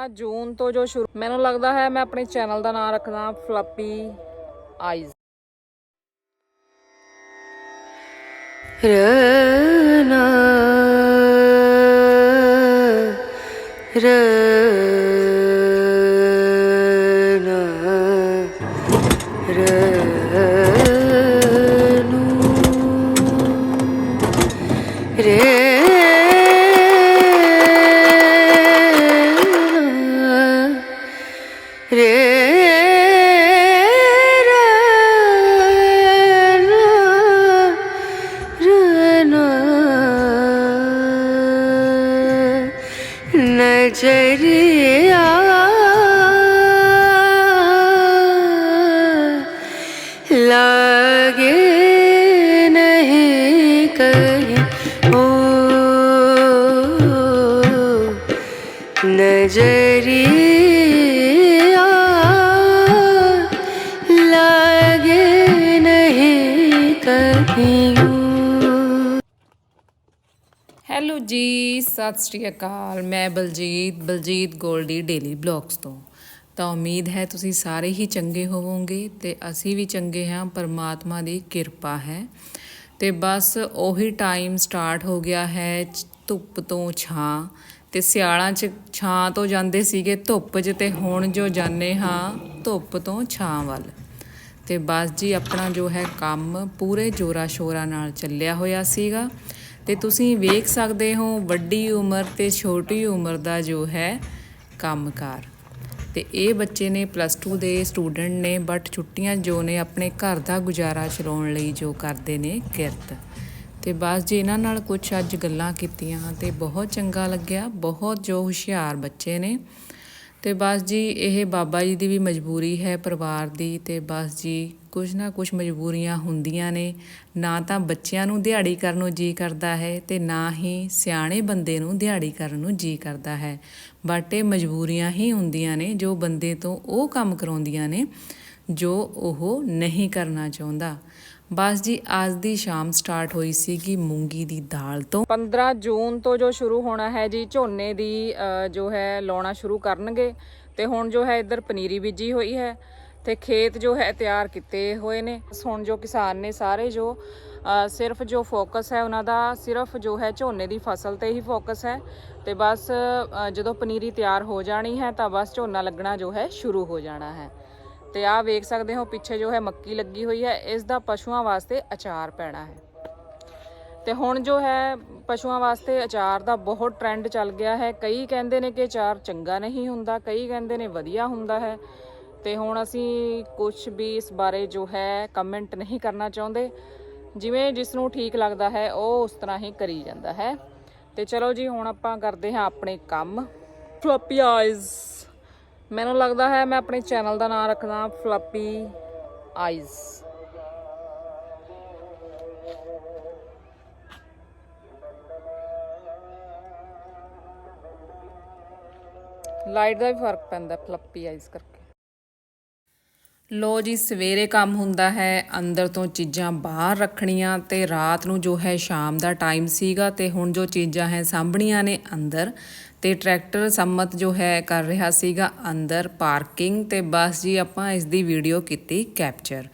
15 ਜੂਨ ਤੋਂ ਜੋ ਸ਼ੁਰੂ ਮੈਨੂੰ ਲੱਗਦਾ ਹੈ ਮੈਂ ਆਪਣੇ ਚੈਨਲ ਦਾ ਨਾਮ ਰੱਖਦਾ ਫਲੱਪੀ ਆਈਜ਼। ਰਨਾ ਰਨਾ। नजरिया लागे नहीं कहीं ਹੈਲੋ ਜੀ ਸਤਿ ਸ਼੍ਰੀ ਅਕਾਲ ਮੈਂ ਬਲਜੀਤ ਬਲਜੀਤ ਗੋਲਡੀ ਡੇਲੀ ਬਲੌਗਸ ਤੋਂ ਤਾਂ ਉਮੀਦ ਹੈ ਤੁਸੀਂ ਸਾਰੇ ਹੀ ਚੰਗੇ ਹੋਵੋਗੇ ਤੇ ਅਸੀਂ ਵੀ ਚੰਗੇ ਹਾਂ ਪਰਮਾਤਮਾ ਦੀ ਕਿਰਪਾ ਹੈ ਤੇ ਬਸ ਉਹੀ ਟਾਈਮ ਸਟਾਰਟ ਹੋ ਗਿਆ ਹੈ ਚ- ਧੁੱਪ ਤੋਂ ਛਾਂ ਤੇ ਸਿਆਲਾਂ 'ਚ ਛਾਂ ਤੋਂ ਜਾਂਦੇ ਸੀਗੇ, ਧੁੱਪ 'ਚ ਤੇ ਹੁਣ ਜੋ ਜਾਂਦੇ ਹਾਂ, ਧੁੱਪ ਤੋਂ ਛਾਂ ਵੱਲ। ਤੇ ਬਸ ਜੀ, ਆਪਣਾ ਜੋ ਹੈ ਕੰਮ ਪੂਰੇ ਜੋਰਾ ਸ਼ੋਰਾ ਨਾਲ ਚੱਲਿਆ ਹੋਇਆ ਸੀਗਾ। ਤੇ ਤੁਸੀਂ ਵੇਖ ਸਕਦੇ ਹੋ, ਵੱਡੀ ਉਮਰ ਤੇ ਛੋਟੀ ਉਮਰ ਦਾ ਜੋ ਹੈ ਕੰਮਕਾਰ। ਤੇ ਇਹ ਬੱਚੇ ਨੇ ਪਲੱਸ 2 ਦੇ ਸਟੂਡੈਂਟ ਨੇ ਬਟ ਛੁੱਟੀਆਂ ਜੋ ਨੇ, ਆਪਣੇ ਘਰ ਦਾ ਗੁਜ਼ਾਰਾ ਚਲਾਉਣ ਲਈ ਜੋ ਕਰਦੇ ਨੇ, ਕਿਰਤ। ਤੇ ਬਸ ਜੀ, ਇਹਨਾਂ ਨਾਲ ਕੁਝ ਅੱਜ ਗੱਲਾਂ ਕੀਤੀਆਂ ਤੇ ਬਹੁਤ ਚੰਗਾ ਲੱਗਿਆ, ਬਹੁਤ ਜੋ ਹੁਸ਼ਿਆਰ ਬੱਚੇ ਨੇ। ਤੇ ਬਸ ਜੀ, ਇਹ ਬਾਬਾ ਜੀ ਦੀ ਵੀ ਮਜਬੂਰੀ ਹੈ ਪਰਿਵਾਰ ਦੀ ਤੇ ਬਸ ਜੀ ਕੁਝ ਨਾ ਕੁਝ ਮਜਬੂਰੀਆਂ ਹੁੰਦੀਆਂ ਨੇ। ਨਾ ਤਾਂ ਬੱਚਿਆਂ ਨੂੰ ਦਿਹਾੜੀ ਕਰਨ ਨੂੰ ਜੀ ਕਰਦਾ ਹੈ ਤੇ ਨਾ ਹੀ ਸਿਆਣੇ ਬੰਦੇ ਨੂੰ ਦਿਹਾੜੀ ਕਰਨ ਨੂੰ ਜੀ ਕਰਦਾ ਹੈ। ਬਟ ਇਹ ਮਜਬੂਰੀਆਂ ਹੀ ਹੁੰਦੀਆਂ ਨੇ ਜੋ ਬੰਦੇ ਤੋਂ ਉਹ ਕੰਮ ਕਰਾਉਂਦੀਆਂ ਨੇ। ਜੋ ਉਹ ਨਹੀਂ ਕਰਨਾ ਚਾਹੁੰਦਾ। ਬਸ ਜੀ, ਅੱਜ ਦੀ ਸ਼ਾਮ ਸਟਾਰਟ ਹੋਈ ਸੀਗੀ ਮੂੰਗੀ ਦੀ ਦਾਲ ਤੋਂ। 15 ਜੂਨ ਤੋਂ ਜੋ ਸ਼ੁਰੂ ਹੋਣਾ ਹੈ ਜੀ, ਝੋਨੇ ਦੀ ਜੋ ਹੈ, ਲਾਉਣਾ ਸ਼ੁਰੂ ਕਰਨਗੇ। ਤੇ ਹੁਣ ਜੋ ਹੈ, ਇੱਧਰ ਪਨੀਰੀ ਬੀਜੀ ਹੋਈ ਹੈ ਤੇ ਖੇਤ ਜੋ ਹੈ, ਤਿਆਰ ਕੀਤੇ ਹੋਏ ਨੇ। ਹੁਣ ਜੋ ਕਿਸਾਨ ਨੇ ਸਾਰੇ ਜੋ ਸਿਰਫ ਜੋ ਫੋਕਸ ਹੈ ਉਹਨਾਂ ਦਾ, ਸਿਰਫ ਜੋ ਹੈ ਝੋਨੇ ਦੀ ਫਸਲ ਤੇ ਹੀ ਫੋਕਸ ਹੈ। ਤੇ ਬਸ ਜਦੋਂ ਪਨੀਰੀ ਤਿਆਰ ਹੋ ਜਾਣੀ ਹੈ, ਤਾਂ ਬਸ ਝੋਨਾ ਲੱਗਣਾ ਜੋ ਹੈ, ਸ਼ੁਰੂ ਹੋ ਜਾਣਾ ਹੈ। ਤੇ ਆਹ ਵੇਖ ਸਕਦੇ ਹੋ, ਪਿੱਛੇ ਜੋ ਹੈ ਮੱਕੀ ਲੱਗੀ ਹੋਈ ਹੈ, ਇਸ ਦਾ ਪਸ਼ੂਆਂ ਵਾਸਤੇ ਅਚਾਰ ਪੈਣਾ ਹੈ। ਤੇ ਹੁਣ ਜੋ ਹੈ, ਪਸ਼ੂਆਂ ਵਾਸਤੇ ਅਚਾਰ ਦਾ ਬਹੁਤ ਟ੍ਰੈਂਡ ਚੱਲ ਗਿਆ ਹੈ। ਕਈ ਕਹਿੰਦੇ ਨੇ ਕਿ ਅਚਾਰ ਚੰਗਾ ਨਹੀਂ ਹੁੰਦਾ, ਕਈ ਕਹਿੰਦੇ ਨੇ ਵਧੀਆ ਹੁੰਦਾ ਹੈ। ਤੇ ਹੁਣ ਅਸੀਂ ਕੁਝ ਵੀ ਇਸ ਬਾਰੇ ਜੋ ਹੈ ਕਮੈਂਟ ਨਹੀਂ ਕਰਨਾ ਚਾਹੁੰਦੇ। ਜਿਵੇਂ ਜਿਸ ਨੂੰ ਠੀਕ ਲੱਗਦਾ ਹੈ, ਉਹ ਉਸ ਤਰ੍ਹਾਂ ਹੀ ਕਰੀ ਜਾਂਦਾ ਹੈ। ਤੇ ਚਲੋ ਜੀ, ਹੁਣ ਆਪਾਂ ਕਰਦੇ ਹਾਂ ਆਪਣੇ ਕੰਮ। ਫਲੱਪੀ ਆਈਜ਼ ਮੈਨੂੰ ਲੱਗਦਾ ਹੈ ਮੈਂ ਆਪਣੇ ਚੈਨਲ ਦਾ ਨਾਮ ਰੱਖਦਾ ਫਲੱਪੀ ਆਈਜ਼। ਲਾਈਟ ਦਾ ਵੀ ਫ਼ਰਕ ਪੈਂਦਾ ਫਲੱਪੀ ਆਈਜ਼ ਕਰਕੇ। ਲੋ ਜੀ, ਸਵੇਰੇ ਕੰਮ ਹੁੰਦਾ ਹੈ, ਅੰਦਰ ਤੋਂ ਚੀਜ਼ਾਂ ਬਾਹਰ ਰੱਖਣੀਆਂ ਤੇ ਰਾਤ ਨੂੰ ਜੋ ਹੈ ਸ਼ਾਮ ਦਾ ਟਾਈਮ ਸੀਗਾ ਤੇ ਹੁਣ ਜੋ ਚੀਜ਼ਾਂ ਹੈ ਸਾਂਭਣੀਆਂ ਨੇ ਅੰਦਰ ਤੇ ਟਰੈਕਟਰ ਸੰਮਤ ਜੋ ਹੈ ਕਰ ਰਿਹਾ ਸੀਗਾ ਅੰਦਰ ਪਾਰਕਿੰਗ ਤੇ ਬਸ ਜੀ ਆਪਾਂ ਇਸ ਦੀ ਵੀਡੀਓ ਕੀਤੀ ਕੈਪਚਰ।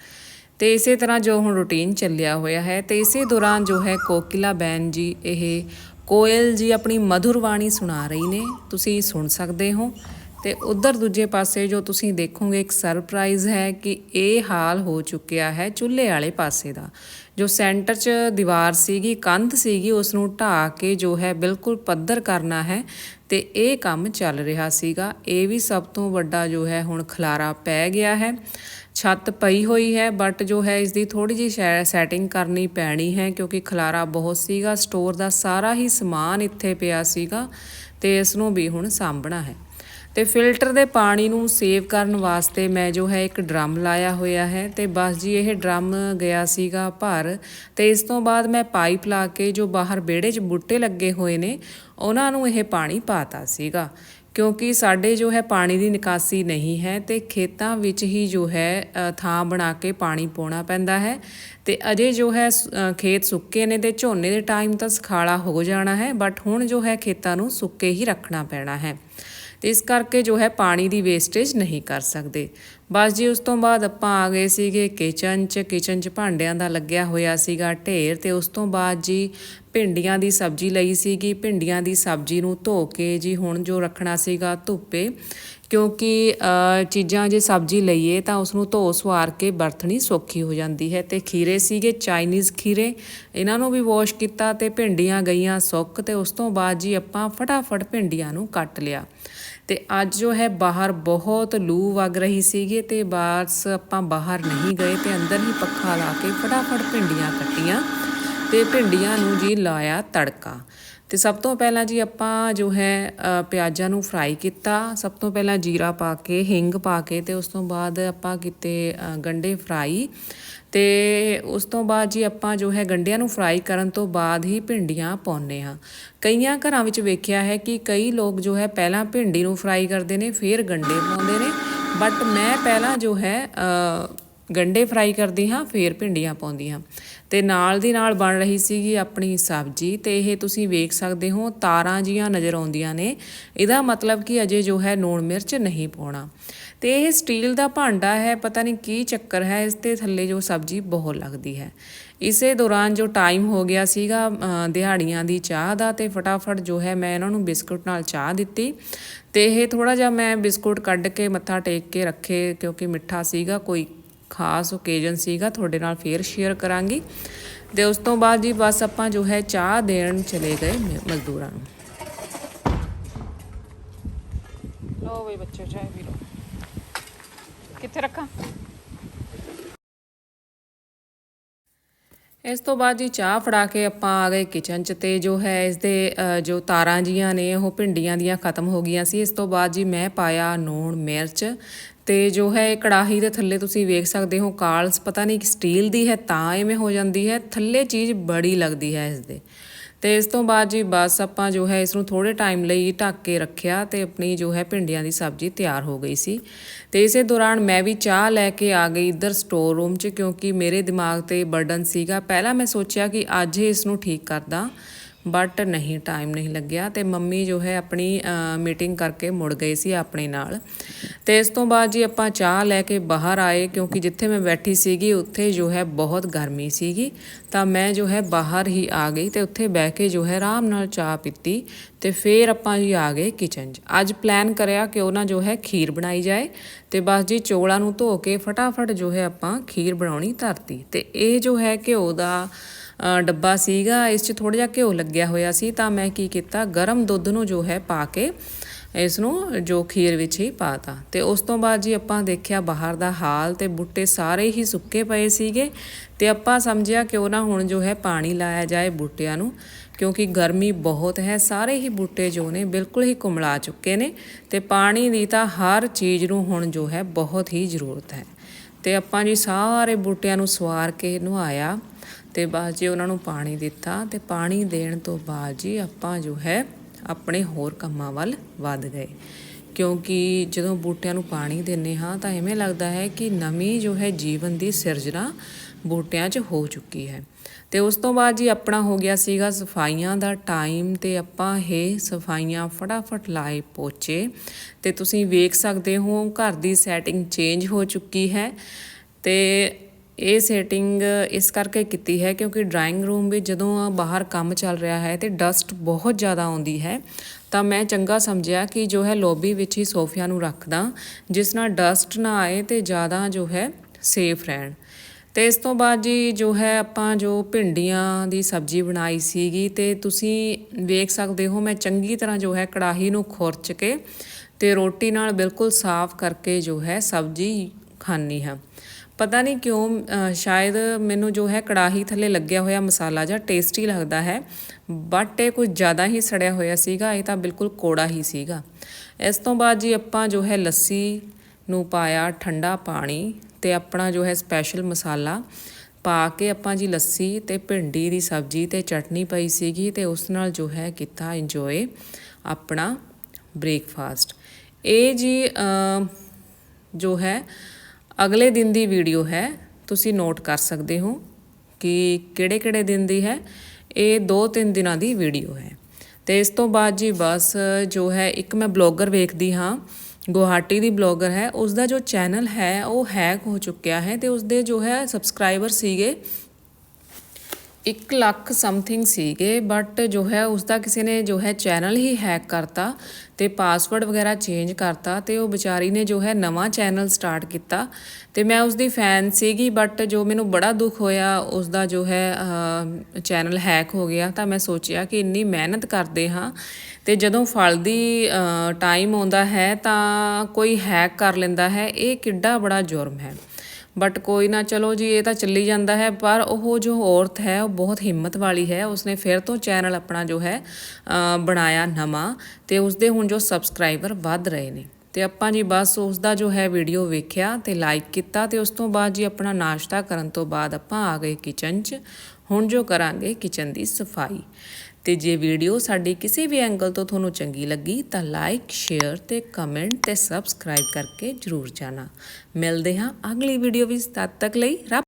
ਤੇ ਇਸੇ ਤਰ੍ਹਾਂ ਜੋ ਹੁਣ ਰੁਟੀਨ ਚੱਲਿਆ ਹੋਇਆ ਹੈ ਤੇ ਇਸੇ ਦੌਰਾਨ ਜੋ ਹੈ ਕੋਕਿਲਾ ਬੈਨ ਜੀ, ਇਹ ਕੋਇਲ ਜੀ ਆਪਣੀ ਮధుਰ ਬਾਣੀ ਸੁਣਾ ਰਹੀ ਨੇ, ਤੁਸੀਂ ਸੁਣ ਸਕਦੇ ਹੋ। ਤੇ ਉਧਰ ਦੂਜੇ ਪਾਸੇ ਜੋ ਤੁਸੀਂ ਦੇਖੋਗੇ, ਇੱਕ ਸਰਪ੍ਰਾਈਜ਼ ਹੈ ਕਿ ਇਹ ਹਾਲ ਹੋ ਚੁੱਕਿਆ ਹੈ ਚੁੱਲ੍ਹੇ ਵਾਲੇ ਪਾਸੇ ਦਾ। ਜੋ ਸੈਂਟਰ 'ਚ ਦੀਵਾਰ ਸੀਗੀ, ਕੰਧ ਸੀਗੀ ਉਸ ਨੂੰ ਢਾ ਕੇ ਜੋ ਹੈ ਬਿਲਕੁਲ ਪੱਧਰ ਕਰਨਾ ਹੈ ਤੇ ਇਹ ਕੰਮ ਚੱਲ ਰਿਹਾ ਸੀਗਾ। ਇਹ ਵੀ ਸਭ ਤੋਂ ਵੱਡਾ ਜੋ ਹੈ ਹੁਣ ਖਲਾਰਾ ਪੈ ਗਿਆ ਹੈ। ਛੱਤ ਪਈ ਹੋਈ ਹੈ ਬਟ ਜੋ ਹੈ ਇਸ ਦੀ ਥੋੜੀ ਜਿਹੀ ਸੈਟਿੰਗ ਕਰਨੀ ਪੈਣੀ ਹੈ ਕਿਉਂਕਿ ਖਲਾਰਾ ਬਹੁਤ ਸੀਗਾ ਸਟੋਰ ਦਾ ਸਾਰਾ ਹੀ ਸਮਾਨ ਇੱਥੇ ਪਿਆ ਸੀਗਾ ਤੇ ਇਸ ਨੂੰ ਵੀ ਹੁਣ ਸਾਂਭਣਾ ਹੈ। ਤੇ ਫਿਲਟਰ ਦੇ ਪਾਣੀ ਨੂੰ ਸੇਵ ਕਰਨ ਵਾਸਤੇ ਮੈਂ ਜੋ ਹੈ ਇੱਕ ਡਰਮ ਲਾਇਆ ਹੋਇਆ ਹੈ ਤੇ ਬਸ ਜੀ, ਇਹ ਡਰਮ ਗਿਆ ਸੀਗਾ ਭਰ ਤੇ ਇਸ ਤੋਂ ਬਾਅਦ ਮੈਂ ਪਾਈਪ ਲਾ ਕੇ ਜੋ ਬਾਹਰ ਵਿਹੜੇ 'ਚ ਬੂਟੇ ਲੱਗੇ ਹੋਏ ਨੇ, ਉਹਨਾਂ ਨੂੰ ਇਹ ਪਾਣੀ ਪਾਤਾ ਸੀਗਾ। ਕਿਉਂਕਿ ਸਾਡੇ ਜੋ ਹੈ ਪਾਣੀ ਦੀ ਨਿਕਾਸੀ ਨਹੀਂ ਹੈ ਤੇ ਖੇਤਾਂ ਵਿੱਚ ਹੀ ਜੋ ਹੈ ਥਾਂ ਬਣਾ ਕੇ ਪਾਣੀ ਪਾਉਣਾ ਪੈਂਦਾ ਹੈ ਤੇ ਅਜੇ ਜੋ ਹੈ ਖੇਤ ਸੁੱਕੇ ਨੇ ਤੇ ਝੋਨੇ ਦੇ ਟਾਈਮ ਤਾਂ ਸਖਾਲਾ ਹੋ ਜਾਣਾ ਹੈ, ਬਟ ਹੁਣ ਜੋ ਹੈ ਖੇਤਾਂ ਨੂੰ ਸੁੱਕੇ ਹੀ ਰੱਖਣਾ ਪੈਣਾ ਹੈ। ਤੇ ਇਸ ਕਰਕੇ ਜੋ ਹੈ ਪਾਣੀ ਦੀ ਵੇਸਟੇਜ ਨਹੀਂ ਕਰ ਸਕਦੇ। ਬਸ ਜੀ, ਉਸ ਤੋਂ ਬਾਅਦ ਆਪਾਂ ਆ ਗਏ ਸੀਗੇ ਕਿਚਨ 'ਚ। ਕਿਚਨ 'ਚ ਭਾਂਡਿਆਂ ਦਾ ਲੱਗਿਆ ਹੋਇਆ ਸੀਗਾ ਢੇਰ ਤੇ ਉਸ ਤੋਂ ਬਾਅਦ ਜੀ ਭਿੰਡੀਆਂ ਦੀ ਸਬਜ਼ੀ ਲਈ ਸੀਗੀ। ਭਿੰਡੀਆਂ ਦੀ ਸਬਜ਼ੀ ਨੂੰ ਧੋ ਕੇ ਜੀ ਹੁਣ ਜੋ ਰੱਖਣਾ ਸੀਗਾ ਧੁੱਪੇ, ਕਿਉਂਕਿ ਚੀਜ਼ਾਂ ਜੇ ਸਬਜ਼ੀ ਲਈਏ ਤਾਂ ਉਸ ਨੂੰ ਧੋ ਸਵਾਰ ਕੇ ਵਰਤਣੀ ਸੌਖੀ ਹੋ ਜਾਂਦੀ ਹੈ ਤੇ ਖੀਰੇ ਸੀਗੇ ਚਾਈਨੀਜ਼ ਖੀਰੇ। ਇਹਨਾਂ ਨੂੰ ਵੀ ਵਾਸ਼ ਕੀਤਾ ਤੇ ਭਿੰਡੀਆਂ ਗਈਆਂ ਸੁੱਕ ਤੇ ਉਸ ਤੋਂ ਬਾਅਦ ਜੀ ਆਪਾਂ ਫਟਾਫਟ ਭਿੰਡੀਆਂ ਨੂੰ ਕੱਟ ਲਿਆ। ਤੇ ਅੱਜ ਜੋ ਹੈ ਬਾਹਰ ਬਹੁਤ ਲੂ ਵਗ ਰਹੀ ਸੀਗੀ। ਤੇ ਬਸ ਆਪਾਂ ਬਾਹਰ ਨਹੀਂ ਗਏ ਤੇ ਅੰਦਰ ਹੀ ਪੱਖਾ ਲਾ ਕੇ ਫਟਾਫਟ ਭਿੰਡੀਆਂ ਕੱਟੀਆਂ ਤੇ ਭਿੰਡੀਆਂ ਨੂੰ ਜੀ ਲਾਇਆ ਤੜਕਾ। ਤੇ ਸਭ ਤੋਂ ਪਹਿਲਾਂ ਜੀ ਆਪਾਂ ਜੋ ਹੈ ਪਿਆਜ਼ਾਂ ਨੂੰ ਫਰਾਈ ਕੀਤਾ। ਸਭ ਤੋਂ ਪਹਿਲਾਂ ਜੀਰਾ ਪਾ ਕੇ ਹਿੰਗ ਪਾ ਕੇ ਤੇ ਉਸ ਤੋਂ ਬਾਅਦ ਆਪਾਂ ਕੀਤੇ ਅ, ਗੰਡੇ ਫਰਾਈ ਤੇ ਉਸ ਤੋਂ ਬਾਅਦ ਜੀ ਆਪਾਂ ਜੋ ਹੈ ਗੰਡਿਆਂ ਨੂੰ ਫਰਾਈ ਕਰਨ ਤੋਂ ਬਾਅਦ ਹੀ ਭਿੰਡੀਆਂ ਪਾਉਂਦੇ ਹਾਂ। ਕਈਆਂ ਘਰਾਂ ਵਿੱਚ ਵੇਖਿਆ ਹੈ ਕਿ ਕਈ ਲੋਕ ਜੋ ਹੈ ਪਹਿਲਾਂ ਭਿੰਡੀ ਨੂੰ ਫਰਾਈ ਕਰਦੇ ਨੇ ਫਿਰ ਗੰਡੇ ਪਾਉਂਦੇ ਨੇ। ਬਟ ਮੈਂ ਪਹਿਲਾਂ ਜੋ ਹੈ ਅ, ਗੰਡੇ ਫਰਾਈ ਕਰਦੀ ਹਾਂ ਫਿਰ ਭਿੰਡੀਆਂ ਪਾਉਂਦੀ ਹਾਂ। ਤੇ ਨਾਲ ਦੀ ਨਾਲ ਬਣ ਰਹੀ ਸੀਗੀ ਆਪਣੀ ਸਬਜ਼ੀ ਤੇ ਇਹ ਤੁਸੀਂ ਵੇਖ ਸਕਦੇ ਹੋ ਤਾਰਾਂ ਜੀਆਂ ਨਜ਼ਰ ਆਉਂਦੀਆਂ ਨੇ। ਇਹਦਾ ਮਤਲਬ ਕਿ ਅਜੇ ਜੋ ਹੈ ਨੂਣ ਮਿਰਚ ਨਹੀਂ ਪਾਉਣਾ। ਤੇ ਇਹ ਸਟੀਲ ਦਾ ਭਾਂਡਾ ਹੈ, ਪਤਾ ਨਹੀਂ ਕੀ ਚੱਕਰ ਹੈ, ਇਸ ਤੇ ਥੱਲੇ ਜੋ ਸਬਜ਼ੀ ਬਹੁਤ ਲੱਗਦੀ ਹੈ। ਇਸੇ ਦੌਰਾਨ ਜੋ ਟਾਈਮ ਹੋ ਗਿਆ ਸੀਗਾ ਦਿਹਾੜੀਆਂ ਦੀ ਚਾਹ ਦਾ ਤੇ ਫਟਾਫਟ ਜੋ ਹੈ ਮੈਂ ਇਹਨਾਂ ਨੂੰ ਬਿਸਕੁਟ ਨਾਲ ਚਾਹ ਦਿੱਤੀ ਤੇ ਇਹ ਥੋੜਾ ਜਿਹਾ ਮੈਂ ਬਿਸਕੁਟ ਕੱਢ ਕੇ ਮੱਥਾ ਟੇਕ ਕੇ ਰੱਖੇ ਕਿਉਂਕਿ ਮਿੱਠਾ ਸੀਗਾ, ਕੋਈ ਖਾਸ ਓਕੇਜਨ ਸੀਗਾ, ਤੁਹਾਡੇ ਨਾਲ ਫੇਰ ਸ਼ੇਅਰ ਕਰਾਂਗੀ। ਤੇ ਉਸ ਤੋਂ ਬਾਅਦ ਜੀ ਬਸ ਆਪਾਂ ਜੋ ਹੈ ਚਾਹ ਦੇਣ ਚਲੇ ਗਏ ਮ- ਮਜ਼ਦੂਰਾਂ ਨੂੰ। ਲੋ ਬਈ ਬੱਚੇ, ਚਾਹ ਪੀ ਲਓ। ਕਿੱਥੇ ਰੱਖਾਂ? ਇਸ ਤੋਂ ਬਾਅਦ ਜੀ ਚਾਹ ਫੜਾ ਕੇ ਆਪਾਂ ਆ ਗਏ ਕਿਚਨ 'ਚ ਤੇ ਜੋ ਹੈ ਇਸ ਦੇ ਜੋ ਤਾਰਾਂ ਜੀਆਂ ਨੇ, ਉਹ ਭਿੰਡੀਆਂ ਦੀਆਂ ਖਤਮ ਹੋ ਗਈਆਂ ਸੀ। ਇਸ ਤੋਂ ਬਾਅਦ ਜੀ ਮੈਂ ਪਾਇਆ ਨੂਣ, ਮਿਰਚ ਤੇ ਜੋ ਹੈ ਇਹ ਕੜਾਹੀ ਦੇ ਥੱਲੇ ਤੁਸੀਂ ਵੇਖ ਸਕਦੇ ਹੋ ਕਾਲਸ, ਪਤਾ ਨਹੀਂ ਕਿ ਸਟੀਲ ਦੀ ਹੈ ਤਾਂ ਐਵੇਂ ਹੋ ਜਾਂਦੀ ਹੈ। ਥੱਲੇ ਚੀਜ਼ ਬੜੀ ਲੱਗਦੀ ਹੈ ਇਸ ਦੇ। ਤੇ ਇਸ ਤੋਂ ਬਾਅਦ ਜੀ ਬਸ ਆਪਾਂ ਜੋ ਹੈ ਇਸ ਨੂੰ ਥੋੜੇ ਟਾਈਮ ਲਈ ਢੱਕ ਕੇ ਰੱਖਿਆ ਤੇ ਆਪਣੀ ਜੋ ਹੈ ਭਿੰਡੀਆਂ ਦੀ ਸਬਜ਼ੀ ਤਿਆਰ ਹੋ ਗਈ ਸੀ। ਤੇ ਇਸੇ ਦੌਰਾਨ ਮੈਂ ਵੀ ਚਾਹ ਲੈ ਕੇ ਆ ਗਈ ਇੱਧਰ ਸਟੋਰ ਰੂਮ 'ਚ ਕਿਉਂਕਿ ਮੇਰੇ ਦਿਮਾਗ ਤੇ ਬਰਡਨ ਸੀਗਾ। ਪਹਿਲਾਂ ਮੈਂ ਸੋਚਿਆ ਕਿ ਅੱਜ ਹੀ ਇਸ ਨੂੰ ਠੀਕ ਕਰਦਾ ਬਟ ਨਹੀਂ ਟਾਈਮ ਨਹੀਂ ਲੱਗਿਆ ਤੇ ਮੰਮੀ ਜੋ ਹੈ ਆਪਣੀ ਮੀਟਿੰਗ ਕਰਕੇ ਮੁੜ ਗਏ ਸੀ ਆਪਣੇ ਨਾਲ। ਤੇ ਇਸ ਤੋਂ ਬਾਅਦ ਜੀ ਆਪਾਂ ਚਾਹ ਲੈ ਕੇ ਬਾਹਰ ਆਏ ਕਿਉਂਕਿ ਜਿੱਥੇ ਮੈਂ ਬੈਠੀ ਸੀਗੀ, ਉੱਥੇ ਜੋ ਹੈ ਬਹੁਤ ਗਰਮੀ ਸੀਗੀ। ਤਾਂ ਮੈਂ ਜੋ ਹੈ ਬਾਹਰ ਹੀ ਆ ਗਈ ਤੇ ਉੱਥੇ ਬਹਿ ਕੇ ਜੋ ਹੈ ਆਰਾਮ ਨਾਲ ਚਾਹ ਪੀਤੀ ਤੇ ਫੇਰ ਆਪਾਂ ਜੀ ਆ ਗਏ ਕਿਚਨ 'ਚ। ਅੱਜ ਪਲਾਨ ਕਰਿਆ ਕਿ ਉਹ ਨਾ ਜੋ ਹੈ ਖੀਰ ਬਣਾਈ ਜਾਏ ਤੇ ਬਸ ਜੀ ਚੋਲਾਂ ਨੂੰ ਧੋ ਕੇ ਫਟਾਫਟ ਜੋ ਹੈ ਆਪਾਂ ਖੀਰ ਬਣਾਉਣੀ ਧਰਤੀ। ਤੇ ਇਹ ਜੋ ਹੈ ਘਿਓ ਦਾ ਡੱਬਾ ਸੀਗਾ, ਇਸ 'ਚ ਥੋੜਾ ਜਿਹਾ ਘਿਓ ਲੱਗਿਆ ਹੋਇਆ ਸੀ, ਤਾਂ ਮੈਂ ਕੀ ਕੀਤਾ, ਗਰਮ ਦੁੱਧ ਨੂੰ ਜੋ ਹੈ ਪਾ ਕੇ ਇਸ ਨੂੰ ਜੋ ਖੀਰ ਵਿੱਚ ਹੀ ਪਾਤਾ ਤੇ। ਉਸ ਤੋਂ ਬਾਅਦ ਜੀ ਆਪਾਂ ਦੇਖਿਆ ਬਾਹਰ ਦਾ ਹਾਲ ਤੇ ਬੁੱਟੇ ਸਾਰੇ ਹੀ ਸੁੱਕੇ ਪਏ ਸੀਗੇ ਤੇ ਆਪਾਂ ਸਮਝਿਆ ਕਿ ਉਹ ਨਾ ਹੁਣ ਜੋ ਹੈ ਪਾਣੀ ਲਾਇਆ ਜਾਏ ਬੂਟਿਆਂ ਨੂੰ, ਕਿਉਂਕਿ ਗਰਮੀ ਬਹੁਤ ਹੈ, ਸਾਰੇ ਹੀ ਬੂਟੇ ਜੋ ਨੇ ਬਿਲਕੁਲ ਹੀ ਕੁਮਲਾ ਚੁੱਕੇ ਨੇ ਤੇ ਪਾਣੀ ਦੀ ਤਾਂ ਹਰ ਚੀਜ਼ ਨੂੰ ਹੁਣ ਜੋ ਹੈ ਬਹੁਤ ਹੀ ਜ਼ਰੂਰਤ ਹੈ। ਤੇ ਆਪਾਂ ਜੀ ਸਾਰੇ ਬੂਟਿਆਂ ਨੂੰ ਸਵਾਰ ਕੇ ਨੁਹਾਇਆ ਤੇ ਬਾਅਦ ਜੀ ਉਹਨਾਂ ਨੂੰ ਪਾਣੀ ਦਿੱਤਾ ਤੇ ਪਾਣੀ ਦੇਣ ਤੋਂ ਬਾਅਦ ਜੀ ਆਪਾਂ ਜੋ ਹੈ ਆਪਣੇ ਹੋਰ ਕੰਮਾਂ ਵੱਲ ਵੱਧ ਗਏ। ਕਿਉਂਕਿ ਜਦੋਂ ਬੂਟਿਆਂ ਨੂੰ ਪਾਣੀ ਦਿੰਨੇ ਹਾਂ ਤਾਂ ਐਵੇਂ ਲੱਗਦਾ ਹੈ ਕਿ ਨਵੀਂ ਜੋ ਹੈ ਜੀਵਨ ਦੀ ਸਿਰਜਣਾ ਬੂਟਿਆਂ 'ਚ ਹੋ ਚੁੱਕੀ ਹੈ। ਤੇ ਉਸ ਤੋਂ ਬਾਅਦ ਜੀ ਆਪਣਾ ਹੋ ਗਿਆ ਸੀਗਾ ਸਫਾਈਆਂ ਦਾ ਟਾਈਮ ਤੇ ਆਪਾਂ ਇਹ ਸਫਾਈਆਂ ਫਟਾਫਟ ਲਾਏ ਪੋਚੇ। ਤੇ ਤੁਸੀਂ ਵੇਖ ਸਕਦੇ ਹੋ ਘਰ ਦੀ ਸੈਟਿੰਗ ਚੇਂਜ ਹੋ ਚੁੱਕੀ ਹੈ। ਤੇ ਇਹ ਸੈਟਿੰਗ ਇਸ ਕਰਕੇ ਕੀਤੀ ਹੈ ਕਿਉਂਕਿ ਡਰਾਇੰਗ ਰੂਮ ਵਿੱਚ ਜਦੋਂ ਬਾਹਰ ਕੰਮ ਚੱਲ ਰਿਹਾ ਹੈ ਤੇ ਡਸਟ ਬਹੁਤ ਜ਼ਿਆਦਾ ਆਉਂਦੀ ਹੈ, ਤਾਂ ਮੈਂ ਚੰਗਾ ਸਮਝਿਆ ਕਿ ਜੋ ਹੈ ਲੌਬੀ ਵਿੱਚ ਹੀ ਸੋਫਿਆਂ ਨੂੰ ਰੱਖਦਾ, ਜਿਸ ਨਾਲ ਡਸਟ ਨਾ ਆਏ ਤੇ ਜ਼ਿਆਦਾ ਜੋ ਹੈ ਸੇਫ ਰਹਿਣ। ਤੇ ਇਸ ਤੋਂ ਬਾਅਦ ਜੀ ਜੋ ਹੈ ਆਪਾਂ ਜੋ ਭਿੰਡੀਆਂ ਦੀ ਸਬਜ਼ੀ ਬਣਾਈ ਸੀਗੀ ਤੇ ਤੁਸੀਂ ਵੇਖ ਸਕਦੇ ਹੋ ਮੈਂ ਚੰਗੀ ਤਰ੍ਹਾਂ ਜੋ ਹੈ ਕੜਾਹੀ ਨੂੰ ਖੁਰਚ ਕੇ ਤੇ ਰੋਟੀ ਨਾਲ ਬਿਲਕੁਲ ਸਾਫ਼ ਕਰਕੇ ਜੋ ਹੈ ਸਬਜ਼ੀ ਖਾਣੀ ਹਾਂ। ਪਤਾ ਨਹੀਂ ਕਿਉਂ ਸ਼ਾਇਦ ਮੈਨੂੰ ਜੋ ਹੈ ਕੜਾਹੀ ਥੱਲੇ ਲੱਗਿਆ ਹੋਇਆ ਮਸਾਲਾ ਜਾਂ ਟੇਸਟੀ ਲੱਗਦਾ ਹੈ, ਬਟ ਇਹ ਕੁਝ ਜ਼ਿਆਦਾ ਹੀ ਸੜਿਆ ਹੋਇਆ ਸੀਗਾ, ਇਹ ਤਾਂ ਬਿਲਕੁਲ ਕੋੜਾ ਹੀ ਸੀਗਾ। ਇਸ ਤੋਂ ਬਾਅਦ ਜੀ ਆਪਾਂ ਜੋ ਹੈ ਲੱਸੀ ਨੂੰ ਪਾਇਆ ਠੰਡਾ ਪਾਣੀ ਤੇ ਆਪਣਾ ਜੋ ਹੈ ਸਪੈਸ਼ਲ ਮਸਾਲਾ ਪਾ ਕੇ ਆਪਾਂ ਜੀ ਲੱਸੀ ਤੇ ਭਿੰਡੀ ਦੀ ਸਬਜ਼ੀ ਤੇ ਚਟਨੀ ਪਈ ਸੀਗੀ ਤੇ ਉਸ ਨਾਲ ਜੋ ਹੈ ਕੀਤਾ ਇੰਜੋਏ ਆਪਣਾ ਬ੍ਰੇਕਫਾਸਟ ਇਹ ਜੀ ਜੋ ਹੈ ਅਗਲੇ ਦਿਨ ਦੀ ਵੀਡੀਓ ਹੈ, ਤੁਸੀਂ ਨੋਟ ਕਰ ਸਕਦੇ ਹੋ ਕਿ ਕਿਹੜੇ-ਕਿਹੜੇ ਦਿਨ ਦੀ ਹੈ, ਇਹ 2-3 ਦਿਨਾਂ ਦੀ ਵੀਡੀਓ ਹੈ। ਤੇ ਇਸ ਤੋਂ ਬਾਅਦ ਜੀ ਬਸ ਜੋ ਹੈ, ਇੱਕ ਮੈਂ ਬਲੌਗਰ ਵੇਖਦੀ ਹਾਂ ਗੁਹਾਟੀ ਦੀ ਬਲੌਗਰ ਹੈ ਉਸ ਦਾ ਜੋ ਚੈਨਲ ਹੈ, ਉਹ ਹੈਕ ਹੋ ਚੁੱਕਿਆ ਹੈ ਤੇ ਉਸ ਦੇ ਜੋ ਹੈ ਸਬਸਕ੍ਰਾਈਬਰ ਸੀਗੇ 1 ਲੱਖ ਸਮਥਿੰਗ ਸੀਗੇ ਬਟ ਜੋ ਹੈ ਉਸ ਦਾ ਕਿਸੇ ਨੇ ਜੋ ਹੈ ਚੈਨਲ ਹੀ ਹੈਕ ਕਰਤਾ ਤੇ ਪਾਸਵਰਡ ਵਗੈਰਾ ਚੇਂਜ ਕਰਤਾ ਤੇ ਉਹ ਵਿਚਾਰੀ ਨੇ ਜੋ ਹੈ ਨਵਾਂ ਚੈਨਲ ਸਟਾਰਟ ਕੀਤਾ ਤੇ ਮੈਂ ਉਸ ਦੀ ਫੈਨ ਸੀਗੀ ਬਟ ਜੋ ਮੈਨੂੰ ਬੜਾ ਦੁੱਖ ਹੋਇਆ ਉਸ ਦਾ ਜੋ ਹੈ ਚੈਨਲ ਹੈਕ ਹੋ ਗਿਆ ਤਾਂ ਮੈਂ ਸੋਚਿਆ ਕਿ ਇੰਨੀ ਮਿਹਨਤ ਕਰਦੇ ਹਾਂ ਤੇ ਜਦੋਂ ਫਲ ਦੀ ਟਾਈਮ ਆਉਂਦਾ ਹੈ ਤਾਂ ਕੋਈ ਹੈਕ ਕਰ ਲੈਂਦਾ ਹੈ, ਇਹ ਕਿੱਡਾ ਬੜਾ ਜੁਰਮ ਹੈ। ਬਟ ਕੋਈ ਨਾ, ਚਲੋ ਜੀ, ਇਹ ਤਾਂ ਚੱਲੀ ਜਾਂਦਾ ਹੈ, ਪਰ ਉਹ ਜੋ ਔਰਤ ਹੈ, ਉਹ ਬਹੁਤ ਹਿੰਮਤ ਵਾਲੀ ਹੈ। ਉਸਨੇ ਫਿਰ ਤੋਂ ਚੈਨਲ ਆਪਣਾ ਜੋ ਹੈ ਬਣਾਇਆ ਨਵਾਂ ਤੇ ਉਸਦੇ ਹੁਣ ਜੋ ਸਬਸਕ੍ਰਾਈਬਰ ਵੱਧ ਰਹੇ ਨੇ। ਤੇ ਆਪਾਂ ਜੀ ਬਸ ਉਸ ਦਾ ਜੋ ਹੈ ਵੀਡੀਓ ਵੇਖਿਆ ਤੇ ਲਾਈਕ ਕੀਤਾ ਤੇ ਉਸ ਤੋਂ ਬਾਅਦ ਜੀ ਆਪਣਾ ਨਾਸ਼ਤਾ ਕਰਨ ਤੋਂ ਬਾਅਦ ਆਪਾਂ ਆ ਗਏ ਕਿਚਨ 'ਚ। ਹੁਣ ਜੋ ਕਰਾਂਗੇ ਕਿਚਨ ਦੀ ਸਫ਼ਾਈ। ਤੇ ਜੇ ਵੀਡੀਓ ਸਾਡੀ ਕਿਸੇ ਵੀ ਐਂਗਲ ਤੋਂ ਤੁਹਾਨੂੰ ਚੰਗੀ ਲੱਗੀ ਤਾਂ ਲਾਈਕ ਸ਼ੇਅਰ ਤੇ ਕਮੈਂਟ ਤੇ ਸਬਸਕ੍ਰਾਈਬ ਕਰਕੇ ਜਰੂਰ ਜਾਣਾ। ਮਿਲਦੇ ਹਾਂ ਅਗਲੀ ਵੀਡੀਓ ਵਿੱਚ, ਤਦ ਤੱਕ ਲਈ ਰੱਬ